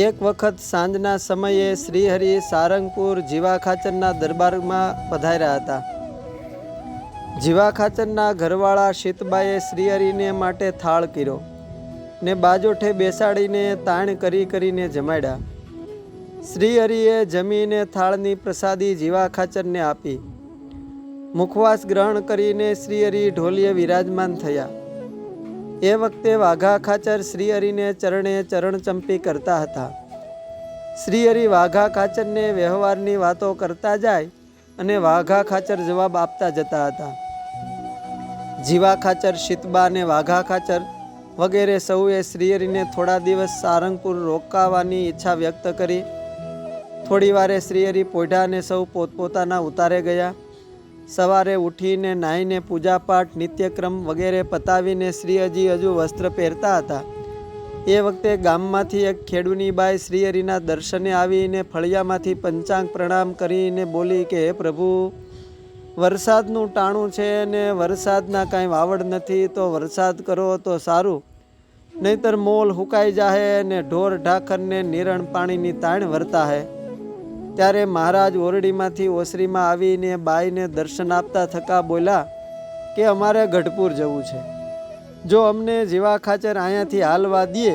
એક વખત સાંજના સમયે શ્રીહરિ સારંગપુર જીવા ખાચરના દરબારમાં પધાર્યા હતા. જીવા ખાચરના ઘરવાળા શીતબાએ શ્રીહરિને માટે થાળ કર્યો ને બાજોઠે બેસાડીને તાણ કરી કરીને જમાડ્યા. શ્રીહરિએ જમીને થાળની પ્રસાદી જીવા ખાચરને આપી. મુખવાસ ગ્રહણ કરીને શ્રીહરિ ઢોલીએ વિરાજમાન થયા. એ વખતે વાઘા ખાચર શ્રીહરિને ચરણે ચરણચંપી કરતા હતા. શ્રીહરિ વાઘા ખાચરને વ્યવહારની વાતો કરતા જાય અને વાઘા ખાચર જવાબ આપતા જતા હતા. જીવા ખાચર, શીતબા અને વાઘા ખાચર વગેરે સૌએ શ્રીહરિને થોડા દિવસ સારંગપુર રોકાવાની ઈચ્છા વ્યક્ત કરી. થોડી વારે શ્રીહરિ પોઢા અને સૌ પોતપોતાના ઉતારે ગયા. સવારે ઉઠીને નાહીને પૂજાપાઠ, નિત્યક્રમ વગેરે પતાવીને શ્રીહજી હજુ વસ્ત્ર પહેરતા હતા. એ વખતે ગામમાંથી એક ખેડૂની બાઈ શ્રીહરિના દર્શને આવીને ફળિયામાંથી પંચાંગ પ્રણામ કરીને બોલી કે, હે પ્રભુ, વરસાદનું ટાણું છે અને વરસાદના કાંઈ વાવડ નથી, તો વરસાદ કરો તો સારું. નહીતર મોલ હુકાઈ જાહે અને ઢોર ઢાખરને નિરણ પાણીની તાણ વર્તા હે. ત્યારે મહારાજ ઓરડીમાંથી ઓસરીમાં આવીને બાઈને દર્શન આપતા થકા બોલ્યા કે અમારે ગઢપુર જવું છે. જો અમને જીવા ખાચર અહીંયાથી હાલવા દઈએ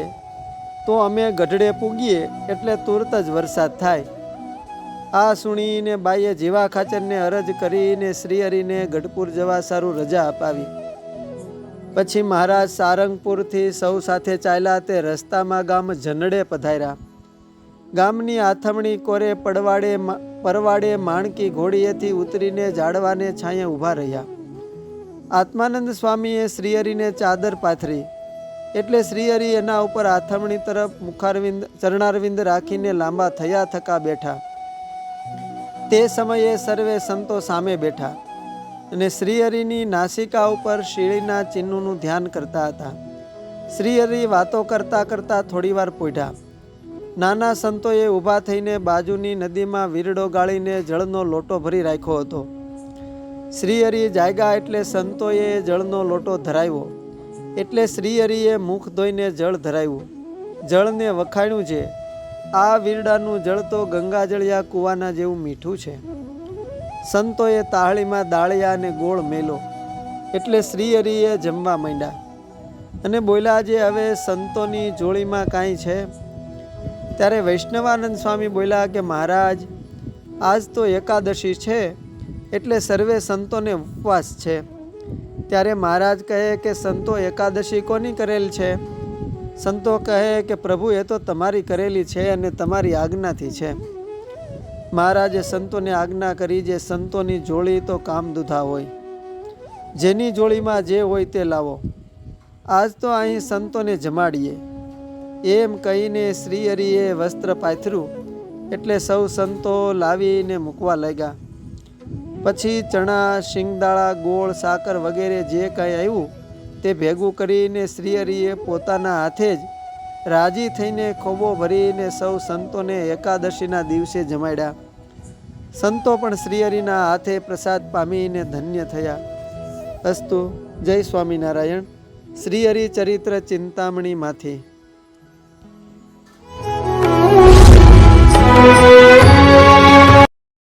તો અમે ગઢડે પૂગીએ એટલે તુરત જ વરસાદ થાય. આ સુણીને બાઈએ જીવા ખાચરને અરજ કરીને શ્રીહરિને ગઢપુર જવા સારું રજા અપાવી. પછી મહારાજ સારંગપુરથી સૌ સાથે ચાલ્યા તે રસ્તામાં ગામ જનડે પધાર્યા. ગામની આથમણી કોરે પડવાડે પરવાડે માણકી ઘોડીએથી ઉતરીને ઝાડવાને છાંયે ઊભા રહ્યા. આત્માનંદ સ્વામીએ શ્રીહરિને ચાદર પાથરી. એટલે શ્રીહરિ એના ઉપર આથમણી તરફ મુખારવિંદ, ચરણારવિંદ રાખીને લાંબા થયા થકા બેઠા. તે સમયે સર્વે સંતો સામે બેઠા અને શ્રીહરિની નાસિકા ઉપર શીળીના ચિહ્નનું ધ્યાન કરતા હતા. શ્રીહરિ વાતો કરતા કરતા થોડીવાર પોઢ્યા નાના સંતોએ ઊભા થઈને બાજુની નદીમાં વીરડો ગાળીને જળનો લોટો ભરી રાખ્યો હતો. શ્રીહરિ જાગ્યા એટલે સંતોએ જળનો લોટો ધરાવ્યો. એટલે શ્રીહરિએ મુખ ધોઈને જળ ધરાવ્યું. જળને વખાણ્યું છે, આ વીરડાનું જળ તો ગંગાજળિયા કૂવાના જેવું મીઠું છે. સંતોએ તાહળીમાં દાળિયા અને ગોળ મેલો. એટલે શ્રીહરિએ જમવા માંડ્યા. અને બોલ્યા જે હવે સંતોની જોડીમાં કાંઈ છે? ત્યારે વૈષ્ણવાનંદ સ્વામી બોલ્યા કે, મહારાજ, આજ તો એકાદશી છે, એટલે સર્વે સંતોને ઉપવાસ છે. ત્યારે મહારાજ કહે કે, સંતો એકાદશી કોની કરેલ છે? સંતો કહે કે, પ્રભુ, એ તો તમારી કરેલી છે અને તમારી આજ્ઞાથી છે. મહારાજે સંતોને આજ્ઞા કરી, જે સંતોની જોડી તો કામ દુધા હોય, જેની જોડીમાં જે હોય તે લાવો. આજ તો અહીં સંતોને જમાડીએ. એમ કહીને શ્રીહરિએ વસ્ત્ર પાથર્યું એટલે સૌ સંતો લાવીને મૂકવા લાગ્યા. પછી ચણા શિંગદાળા ગોળ, સાકર વગેરે જે કાંઈ આવ્યું તે ભેગું કરીને શ્રીહરિએ પોતાના હાથે જ રાજી થઈને ખોબો ભરીને સૌ સંતોને એકાદશીના દિવસે જમાડ્યા. સંતો પણ શ્રીહરિના હાથે પ્રસાદ પામીને ધન્ય થયા. અસ્તુ, જય સ્વામિનારાયણ. શ્રીહરિ ચરિત્ર ચિંતામણીમાંથી.